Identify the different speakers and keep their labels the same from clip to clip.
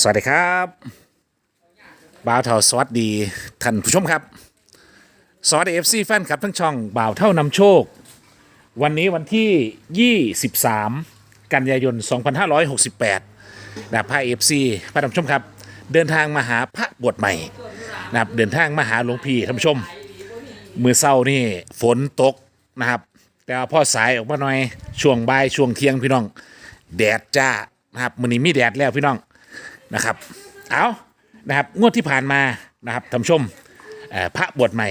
Speaker 1: สวัสดีครับบ่าวเท่าสวัสดีท่านผู้ชมครับ สวัสดีเอฟซีแฟนครับทั้งช่องบ่าวเท่านำโชค วันนี้วันที่ 23 กันยายน 2568นะพาเอฟซีพระท่านผู้ชมครับ เดินทางมาหาพระบวชใหม่นะครับเดินทางมาหาหลวงพี่ท่านผู้ชม มือเศร้านี่ฝนตกนะครับ แต่ว่าพอสายออกมาหน่อยช่วงบ่ายช่วงเที่ยงพี่น้อง แดดจ้านะครับมันนี้มีแดดแล้วพี่น้อง นะครับ เอานะครับงวดที่ผ่านมานะครับท่านผู้ชมเอ่อพระบวชใหม่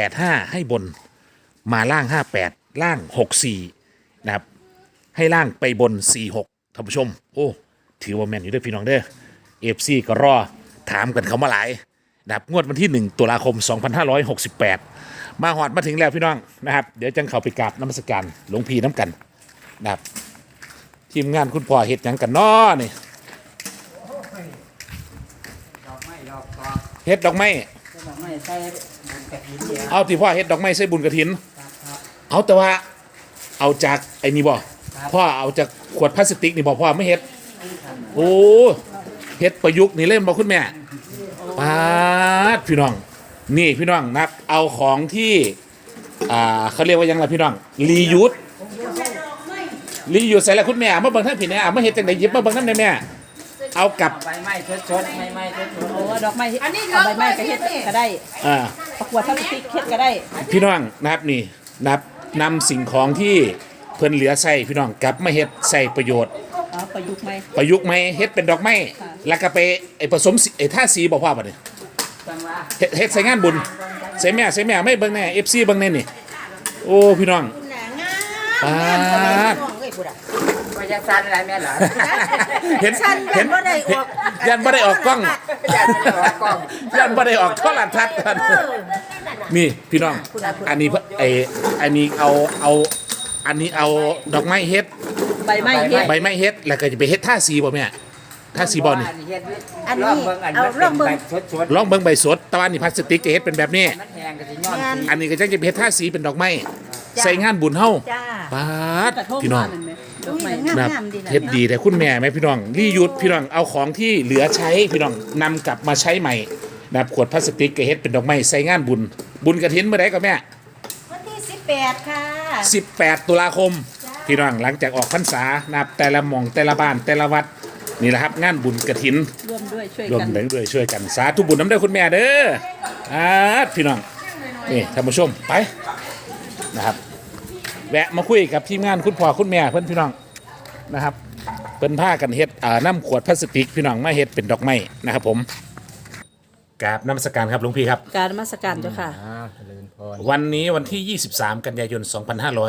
Speaker 1: 85 ให้บนมาล่าง 58 ล่าง 64 นะครับ ให้ล่างไปบน 46ท่านผู้ชม โอ้ถือว่าแมนอยู่เด้วยพี่น้องเด้อเอฟซีก็รอถามกันเขามาหลายนะครับงวดวันที่ 1 ตุลาคม 2568 มาหอดมาถึงแล้วพี่น้องนะครับ เดี๋ยวจังเข้าไปกราบน้ำมศการหลวงพี่น้ำกันนะครับทีมงานคุณพ่อเฮ็ดหยังกันน้อนี่
Speaker 2: ดอกไม้ดอกกอก
Speaker 1: เฮ็ดดอกไม้
Speaker 2: ดอกไม้ใส่บุญกระถิ่นเดียว
Speaker 1: เอาที่พ่อเฮ็ดดอกไม้ใส่บุญกระถิน
Speaker 2: ครับครับ
Speaker 1: เอาแต่ว่าเอาจากไอ้นี่บ่
Speaker 2: ครับ
Speaker 1: พ่อเอาจากขวดพลาสติกนี่บ่พ่อไม่เฮ็ดโอ้เฮ็ดประยุกต์นี่เล่นบ่คุณแม่ปาดพี่น้อง นี่พี่น้องนักเอาของที่อ่าเขาเรียกว่าหยังล่ะพี่น้องรียูสรียูสใส่ละคุณแม่เอามาเบิ่งท่านพี่แน่เอามาเฮ็ดจังได๋หยิบมาเบิ่งนำได้แม่ เอากับ
Speaker 2: ใบไม้สดๆใบไม้สด
Speaker 3: โอ้ดอกไม้อันนี้เอาใบไม้ก็เฮ็ดก็ได้
Speaker 1: อ่า
Speaker 3: ประกวดพลาสติกเฮ็ดก็ได้
Speaker 1: พี่น้องนะครับนี่นะครับนำสิ่งของที่เพิ่นเหลือใส่พี่น้องกลับมาเฮ็ดใส่ประโยชน์
Speaker 3: อ๋อประยุกต์ไหม
Speaker 1: ประยุกต์ไหมเฮ็ดเป็นดอกไม้
Speaker 3: ค่ะ
Speaker 1: แล้วก็ไปไอ้ผสมสีไอ้ท่าสีบอกว่าบ่เนี่ย
Speaker 2: ๆจังหวะ
Speaker 1: เฮ็ดเฮ็ดใส่งานบุญใส่แม่ใส่แม่ไม่เบิ่งแน่ FC เบิ่งแน่นี่โอ้พี่น้องปาด
Speaker 2: ว่าจะสั่นอะไรแม่เหรอ
Speaker 1: เห็น
Speaker 4: ฉัน
Speaker 1: เห็น
Speaker 4: บ่ได้ออก
Speaker 1: ยันบ่ได้ออกกล้อง
Speaker 2: อยากจะออกกล้อง
Speaker 1: ยันบ่ได้ออกโทรทัศน์กันนี่พี่น้อง อันนี้เพิ่นไอ้อันนี้เอาเอา อันนี้เอาดอกไม้เฮ็ด
Speaker 3: ใบไม้เฮ็ด
Speaker 1: ใบไม้เฮ็ด แล้วก็จะไปเฮ็ดท่าสีบ่แม่ท่าสีบ่นี่
Speaker 2: อันนี้ลองเบิ่งอันนี้เป็นใบสด
Speaker 1: ลองเบิ่งใบสดแตะวันนี่พลาสติกจะเฮ็ดเป็นแบบนี้
Speaker 2: ๆมันแห้งก็สิย้อนสี
Speaker 1: อันนี้ก็จังจะไปเฮ็ดท่าสีเป็นดอกไม้ ใส่งานบุญเฮา
Speaker 4: จ้า
Speaker 1: ปาด
Speaker 3: กระทง
Speaker 1: พี่น้อง
Speaker 3: มานั่นไหมดอกไม้
Speaker 4: งาม
Speaker 1: นะครับ
Speaker 4: งามดีนะ
Speaker 1: เฮ็ดดีแต่คุณแม่ไหมพี่น้องรียุดพี่น้องเอาของที่เหลือใช้พี่น้องนำกลับมาใช้ใหม่นะครับขวดพลาสติกก็เฮ็ดเป็นดอกไม้ใส่งานบุญ บุญกระถินเมื่อใดก็แม่
Speaker 4: วันที่18ค่ะ
Speaker 1: 18 ตุลาคม พี่น้องหลังจากออกพรรษานะครับแต่ละหม่องแต่ละบ้านแต่ละวัดนี่แหละครับงานบุญกระถิน
Speaker 3: ร่วมด้วยช่วย
Speaker 1: รวม
Speaker 3: กัน
Speaker 1: ถึงด้วยช่วยกันสาธุบุญน้ำได้อคุณแม่เด้ออาพี่น้องนี่ท่านผู้ชมไป นะครับ แวะมาคุยกับทีมงานคุณพ่อคุณแม่เพื่อนพี่น้องนะครับเป็นผ้ากันเฮ็ดอ่าน้ำขวดพลาสติกพี่น้องมาเฮ็ดเป็นดอกไม้นะครับ ผมกราบน้ำสการครับหลวงพี่ครับ
Speaker 3: การนมัสการเจ้าค่ะ
Speaker 1: วันนี้วันที่ 23 กันยายน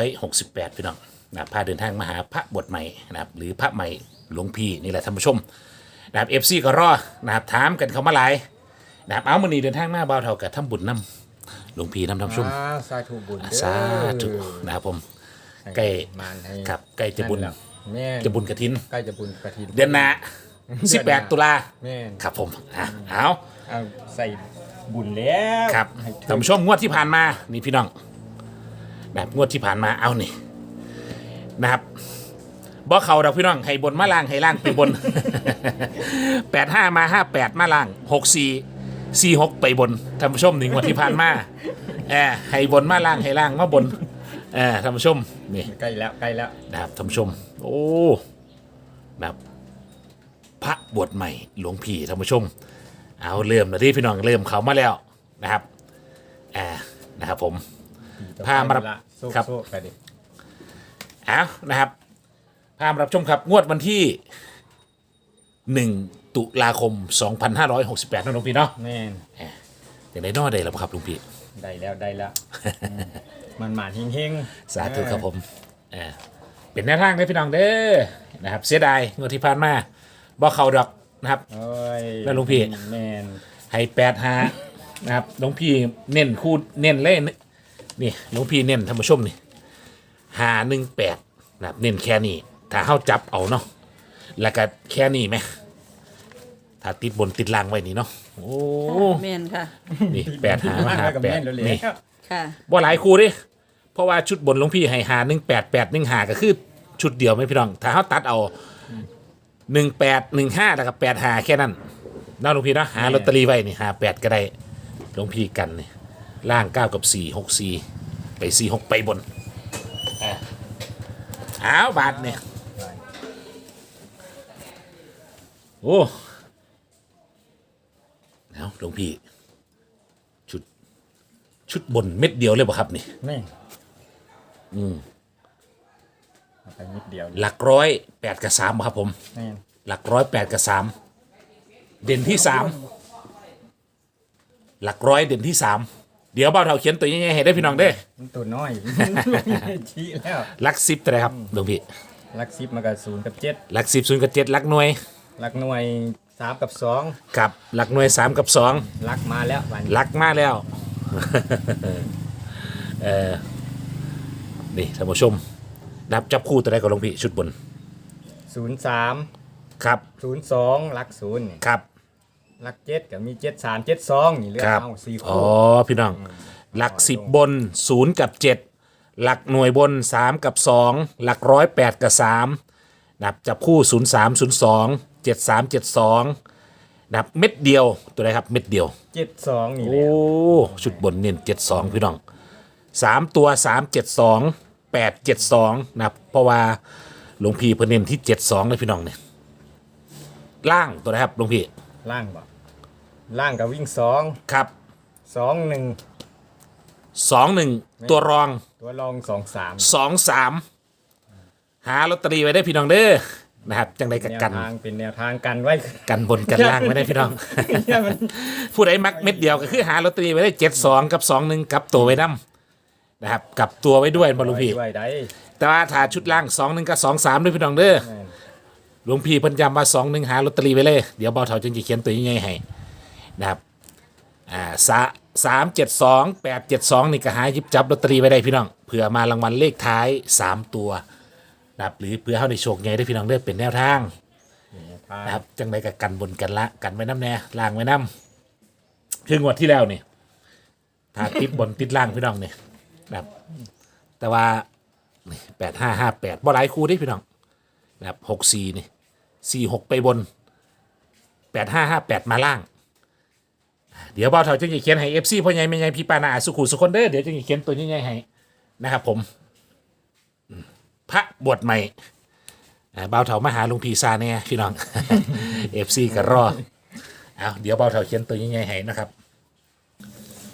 Speaker 1: 2568 พี่น้องนะพาเดินทางมาหาพระบทใหม่นะครับหรือพระใหม่หลวงพี่นี่แหละท่านผู้ชมนะครับเอฟซีก็รอนะครับถามกันเขามาหลายนะครับเอามือนี้เดินทางมาบ่าวเท่ากับทำบุญนำ หลวงพี่นำท่านผู้ชม
Speaker 5: อ่าสาธุบุญเด้อ
Speaker 1: สาธุนะครับผมใกล้
Speaker 5: มานให้
Speaker 1: ครับใกล้จะบุญ
Speaker 5: นั่นแหละแม่
Speaker 1: จะบุญกระถิน
Speaker 5: ใกล้จะบุญกระถิน
Speaker 1: เดือนหน้า18 ตุลา
Speaker 5: แม่น
Speaker 1: ครับผมอะเอา
Speaker 5: เอาใส่บุญแล้ว
Speaker 1: ครับ
Speaker 5: ให้ถึง
Speaker 1: ท่านผู้ชมงวดที่ผ่านมา นี่พี่น้องแบบงวดที่ผ่านมาเอานี่นะครับบ่เขาดอกพี่น้องให้บนมาล่างให้ล่างไปบน แปดห้ามาห้าแปดมาล่างหกสี่ สี่หกไปบนท่านผู้ชมนี่งวดที่ผ่านมาเออให้บนมาล่างให้ล่างมาบนเออท่านผู้ชมนี่
Speaker 5: ใกล้แล้วใกล้แล้ว
Speaker 1: นะครับท่านผู้ชม โอ้แบบพระบวชใหม่หลวงพี่ท่านผู้ชม เอาเริ่มแล้วที่พี่น้องเริ่มเขามาแล้วนะครับอ่านะครับผม พามารับ
Speaker 5: โซ่
Speaker 1: ครับ
Speaker 5: โซ่ไปดิ
Speaker 1: เอานะครับพามารับชมครับงวดวันที่1 ตุลาคม 2568นะหลวงพี่เนาะ
Speaker 5: แม่น
Speaker 1: อย่างไรนอได้แล้วบ่ครับหลวงพี่
Speaker 5: ได้แล้วได้แล้วอืมมันหมานเฮงๆ
Speaker 1: สาธุครับผมอ่าเป็นแนวทางเลยพี่น้องเด้อนะครับ เสียดายงวดที่ผ่านมาบ่เขาดอกนะครับ
Speaker 5: โอ้ย
Speaker 1: แล้วหลวงพี่
Speaker 5: แม่น
Speaker 1: ให้แปดหานะครับหลวงพี่เน้นคู่เน้นเลยนี่หลวงพี่เน้นท่านผู้ชมนี่หาหนึ่งแปดนะครับเน้นแค่นี้ถ้าเข้าจับเอาเนาะแล้วก็แค่นี้ไหม ถ้าติดบนติดล่างไว้นี่เนาะโอ้
Speaker 3: แม่นค่ะ
Speaker 1: นี่แปดหามาหา
Speaker 5: กับ
Speaker 1: แป
Speaker 5: แม่
Speaker 1: ด
Speaker 5: นแล้ว
Speaker 1: นี่
Speaker 3: ค่ะ
Speaker 1: บ่หลายคู่ดิเพราะว่าชุดบนหลวงพี่ให้หาหนึ่งแปดแปดหนึ่งหาก็คือชุดเดียวไหมพี่น้อง ถ้าเขาตัดเอาหนึ่งแปดหนึ่งห้าแล้วก็แปดหาแค่นั้นเน้องหลวงพี่เนาะหาลอตเตอรี่ไว้นี่หาแปดก็ได้หลวงพี่กันนี่ล่างเก้ากับสี่หกสี่ไปสี่หกไปบนอะอ้าวบาทเนี่ยโอ้เอา หลวงพี่ ชุด ชุดบนเม็ดเดียวเลยป่ะครับ นี่
Speaker 5: นี่
Speaker 1: อืม
Speaker 5: เอาไปนิดเดียว
Speaker 1: หลักร้อยแปดกับสามครับผม
Speaker 5: นี่
Speaker 1: หลักร้อยแปดกับสามเด่นที่สามหลักร้อยเด่นที่สามเดี๋ยวเบ้าเท่าเขียนตัวยังไงให้ได้พี่น้องเด้อ
Speaker 5: มันตัวน้อย ชี้แล้ว
Speaker 1: หลักสิบตัวไหนครับหลวงพี่
Speaker 5: ลักซิปมากับศูนย์กับเจ็ด
Speaker 1: หลักสิบศูนย์กับเจ็ดหลักหน่วย
Speaker 5: ลักหน่วย สามกับสอง
Speaker 1: กับหลักหน่วยสามกับสอง
Speaker 5: ลักมาแล้ววัน
Speaker 1: หลักมาแล้ว เออนี่ท่านผู้ชมนับจับคู่ตัวไหนกับหลวงพี่ชุดบน
Speaker 5: ศูนย์สาม
Speaker 1: ครับ
Speaker 5: ศูนย์สองลักศูนย์นี่
Speaker 1: ครับ
Speaker 5: ลักเจ็ดกับมีเจ็ดสามเจ็ดสองนี่เลือก
Speaker 1: ครับ
Speaker 5: เอาสี่
Speaker 1: อ๋
Speaker 5: คู่
Speaker 1: อพี่น้อง หลักสิบบนศูนย์กับเจ็ดหลักหน่วยบนสามกับสองหลักร้อยแปดกับสามนับจับคู่ศูนย์สามศูนย์สอง เจ็ดสามเจ็ดสองนับเม็ดเดียวตัวไหนครับเม็ดเดียว
Speaker 5: เจ็ดสองนี่แห
Speaker 1: โอ้
Speaker 5: ละ
Speaker 1: ชุดบนเน้นเจ็ดสองพี่น้องสามตัวสามเจ็ดสองแปดเจ็ดสองนะครับเพราะว่าหลวงพี่เพิ่นเน้นที่เจ็ดสองเลยพี่น้องเนี่ยล่างตัวนะครับหลวงพี่
Speaker 5: ล่างบ่ล่างกับวิ่งสอง
Speaker 1: ครับ
Speaker 5: สองหนึ่ง
Speaker 1: สองหนึ่งตัวรอง
Speaker 5: ตัวรองสองสาม
Speaker 1: สองสามหาลอตเตอรี่ไว้ได้พี่น้องเด้อ นะครับจังได้กับ
Speaker 5: แนว
Speaker 1: กัน
Speaker 5: ทางเป็นแนวทางกันไว้
Speaker 1: กันบนกันล่างไว้ได้พี่น้อง
Speaker 5: เนี่ยมัน
Speaker 1: ผู้ใดมักเม็ดเดียวก็คือหาลอตเตอรี่ไว้ได้เจ็ดสองกับสองหนึ่งกับตัวไว้นํนะครับกับตัวไว้ด้วยบอลลูกพี่
Speaker 5: ไว้ได้
Speaker 1: แต่ว่าถ้าชุดล่างสองหนึ่งกับสองสามด้วยพี่น้องเด้อ
Speaker 5: แม่น
Speaker 1: หลวงพี่เพิ่นย้ำว่าสองหนึ่งหาลอตเตอรี่ไว้เลยเดี๋ยวเบาเถาจึงจะเขียนตัวยังไงให้นะครับอ่าสาสามเจ็ดสองแปดเจ็ดสองนี่ก็หาหยิบจับลอตเตอรี่ไว้ได้พี่น้องเผื่อมารางวัลเลขท้ายสามตัว นะครับหรือเพื่อเข้าในโชคใหญ่ได้พี่น้องเด้อเป็นแนวทาง
Speaker 5: แนวทาง
Speaker 1: นะครับจังไรกับกันบนกันละกันไว้น้ำแน่ล่างไว้น้ำคืองวดที่แล้วนี่ถ้าติดบนติดล่างพี่น้องนี่นะครับ แต่ว่าแปดห้าห้าแปดบ่หลายคู่เด้พี่น้องนะครับหกสี่นี่สี่หกไปบนแปดห้าห้าแปดมาล่าง เดี๋ยวเบาเถาจึงจะเขียนให้เอฟซีพ่อใหญ่แม่ใหญ่พี่ปานาอาสุขุสุคนเด้อเดี๋ยวจึงจะเขียนตัวใหญ่ๆให้นะครับผมอืม พระบวชใหม่อ่าเบาเถามาหาลุงพีซาเนี่ยพี่น้อง เอฟซีก็รอเอาเดี๋ยวเบาเถาเขียนตัวยังไงให้นะครับ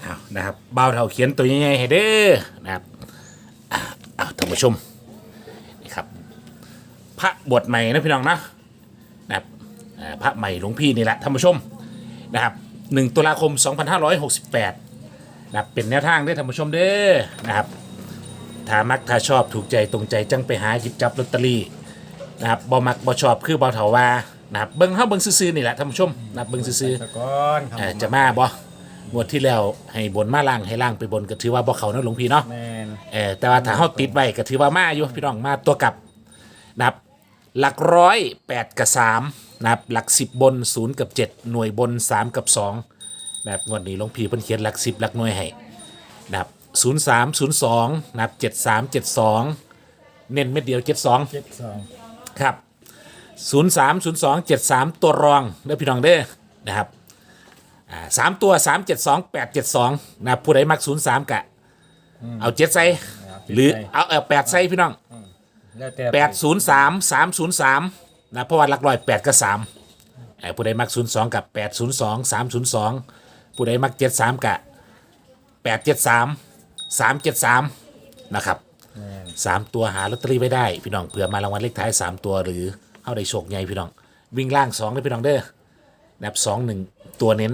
Speaker 1: เอานะครับเบาเถาเขียนตัวยังไงให้เด้อนะครับอ่าเอาท่านผู้ชมนี่ครับ พระบวชใหม่นะพี่น้องนะนะครับอ่าพระใหม่หลวงพี่นี่แหละท่านผู้ชมนะครับหนึ่งตุลาคม 2568นะครับเป็นแนวทางได้อท่านผู้ชมเด้อนะครับ ถ้ามักถ้าชอบถูกใจตรงใจจังไปหาหยิบจับลอตเตอรี่นะครับบ่มักบ่ชอบคือบ่เถาว่านะครับเบิ่งเฮาเบิ่งซื่อๆนี่แหละท่านผู้ชมนะครับเบิ่งซื่อ
Speaker 5: ตะกอนค
Speaker 1: ๆ
Speaker 5: รับ
Speaker 1: เอ่อจะมาบ่งวดที่แล้วให้บนมาล่างให้ล่างไปบนก็ถือว่าบ่เข้านะหลวงพี่เนาะ
Speaker 5: แมน
Speaker 1: เออแต่ว่าถ้าเฮาติดไว้ก็ถือว่ามาอยู่พี่น้องมาตัวกลับนะครับหลักร้อยแปดกับสามนะครับหลักสิบบนศูนย์กับเจ็ดหน่วยบนสามกับสองนะครับงวดนี้หลวงพี่เพิ่นเขียนหลักสิบหลักหน่วยให้นะครับ ศูนย์สามศูนย์สองนะครับเจ็ดสามเจ็ดสองเน้นเม็ดเดียวเจ็ดสอง
Speaker 5: เจ็ดสอง
Speaker 1: ครับศูนย์สามศูนย์สองเจ็ดสามตัวรองเด้อพี่น้องเด้อนะครับอ่าสามตัวสามเจ็ดสองแปดเจ็ดสองนะครับผู้ใดมักศูนย์สามกะ เอาเจ็ดใส่หรือเอาเอาแปดใส่พี่น้อง
Speaker 5: แล้วแต่
Speaker 1: แปดศูนย์สามสามศูนย์สามนะเพราะว่าหลักร้อยแปดกับสามเอ่อผู้ใดมักศูนย์สองกับแปดศูนย์สองสามศูนย์สองผู้ใดมักเจ็ดสามกะแปดเจ็ดสาม สามเจ็ดสามนะครับ
Speaker 5: แม่น
Speaker 1: สามตัวหาลอตเตอรี่ไว้ได้ พี่น้องเผื่อมารางวัลเลขท้ายสามตัวหรือเอาได้โชคใหญ่พี่น้อง วิ่งล่างสองเลยพี่น้องเด้อนับสองหนึ่งตัวเน้น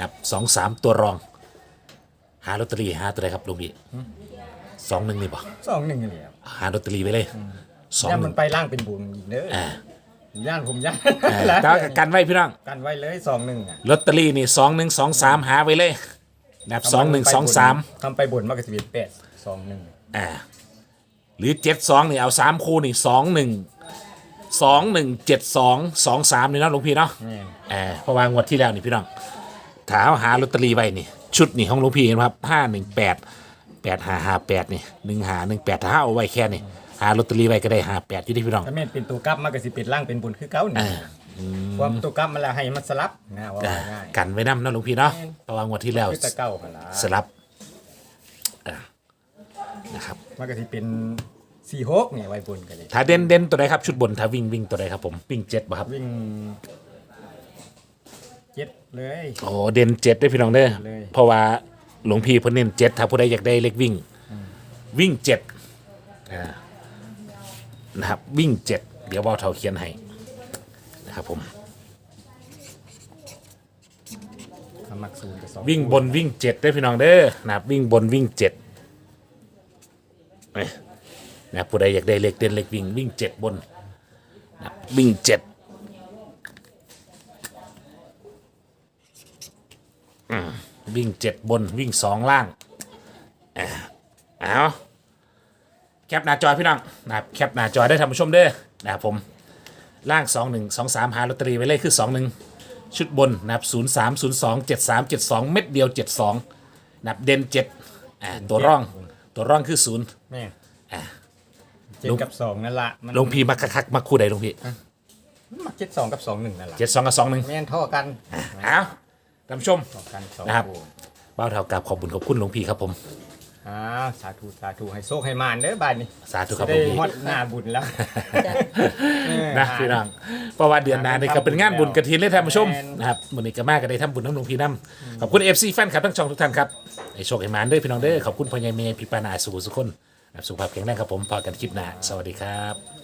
Speaker 1: นับสองสามตัวรอง หาลอตเตอรี่หาตัวใดครับลุงพี่สองหนึ่งนี่ป่ะ
Speaker 5: สองหนึ่งนี่แหละ
Speaker 1: หาลอตเตอรี่ไว้เลยสอง
Speaker 5: ย่าน
Speaker 1: ห
Speaker 5: มั
Speaker 1: นึ่
Speaker 5: น
Speaker 1: ง
Speaker 5: ไปล่างเป็นบุญอีกเด้อ
Speaker 1: อ่า
Speaker 5: ย่านผมย่าน
Speaker 1: อ่าแต่ว่ากันไว้พี่น้อง
Speaker 5: กันไว้เลยสองหนึ่งอะ
Speaker 1: ลอตเตอรี่นี่สองหนึ่งสองสามหาไว้เลย นับสองหนึ่งสองสาม
Speaker 5: ทำไปบุญมากกว่าสิบเอ็ดแปดสองหนึ่ง
Speaker 1: อ่าหรือเจ็ดสองนี่เอาสามคู่นี่สองหนึ่งสองหนึ่งเจ็ดสองสองสามนี่เนาะหลวงพี่เนาะ
Speaker 5: แม่น
Speaker 1: เออเพราะว่างวดที่แล้วนี่พี่น้องถามหาลอตเตอรี่ไว้นี่ชุดนี่ของหลวงพี่เห็นไหมครับห้าหนึ่งแปดแปดห้าห้าแปดนี่หนึ่งหาหนึ่งแปดถ้าเอาไว้แค่นี่หาลอตเตอรี่ไว้ก็ได้หาแปดอยู่ที่พี่น้อง
Speaker 5: ถ้าแม่นเป็นตัวกลับมันก็สิเป็นล่างเป็นบนคือเก่านี่
Speaker 1: อ่า
Speaker 5: ความตัวกลับมันละให้มันสลับนะว่า
Speaker 1: อ่า
Speaker 5: ง่าย
Speaker 1: กันไว้น้ำเนาะหลวงพี่เนาะเพราะว่างวดที่แล้ว
Speaker 5: คือแตะเก่าหั่นล่ะ
Speaker 1: สลับอ่านะครับ
Speaker 5: มันก็สิเป็น46นี่ไว้บนกันเลย
Speaker 1: ถ้าเด่นเด่นตัวใดครับชุดบนถ้าวิ่งวิ่งตัวใดครับผมวิ่งเจ็ดป่ะครับ
Speaker 5: วิ่งเจ็ดเลย
Speaker 1: โอ้เด่นเจ็ดได้อพี่น้องเด้อ
Speaker 5: เลย
Speaker 1: เพราะว่าหลวงพี่เพิ่นเน้นเจ็ดถ้าผู้ใดอยากได้เลขวิ่ง วิ่งเจ็ดอ่านะครับวิ่งเจ็ดเดี๋ยวเบาเท่าเขียนให้ นะครับผม
Speaker 5: ทำมักศูนย์กับสอง
Speaker 1: วิ่งบนวิ่งเจ็ดได้อพี่น้องเด้อนะครับวิ่งบนวิ่งเจ็ดเอ้ยนะครับผู้ใดอยากได้เลขเด่นเลขวิ่งวิ่งเจ็ดบนนะครับวิ่งเจ็ดอืมวิ่งเจ็ดบนวิ่งสองล่างอ่าเอาแคปหน้าจอพี่น้องนะครับแคปหน้าจอได้ท่านผู้ชมเด้อนะครับผม ล่างสองหนึ่งสองสามหาลอตเตอรี่ไว้เลขคือสองหนึ่งชุดบนนะครับศูนย์สามศูนย์สองเจ็ดสามเจ็ดสองเม็ดเดียวเจ็ดสองนะครับเด่นเจ็ดอ่าตัวร่องตัวร่องคือศูนย์
Speaker 5: แม่
Speaker 1: อ่า
Speaker 5: เจ็ดกับสองนั่นละมัน
Speaker 1: หลวงพี่มาคักๆมาคู่ใดหลวงพี่
Speaker 5: มักเจ็ดสองกับสองหนึ่งนั่นละ
Speaker 1: เจ็ดสองกับสองหนึ่ง
Speaker 5: แม่นท่อกัน
Speaker 1: เอาท่านผู้ชม
Speaker 5: ท่อกันสอง
Speaker 1: นะครับ
Speaker 5: คู่
Speaker 1: บ้าวเท่ากับขอบคุณขอบคุณหลวงพี่ครับผม
Speaker 5: อ่าสาธุสาธุให้โชคให้มานเด้อบ้านนี้
Speaker 1: สาธุครับหล
Speaker 5: ได้
Speaker 1: วงพี่
Speaker 5: ฮอดหน้าบุญแล้ว
Speaker 1: นะพี่น้องเพราะว่าเดือนหน้านี่ก็เป็นงานบุญกระถินเลยท่านผู้ชม
Speaker 5: แม่น
Speaker 1: นะครับวันนี้ก็มาก็ได้ทำบุญน้ำหลวงพี่น้ำขอบคุณเอฟซีแฟนคลับทั้งช่องทุกท่านครับให้โชคให้หมานเด้วยพี่น้องเด้อขอบคุณพ่อใหญ่เมย์พี่ปานาสุขุสุขคนนะครับสุขภาพแข็งแรงครับผมพอกันคลิปหน้าสวัสดีครับ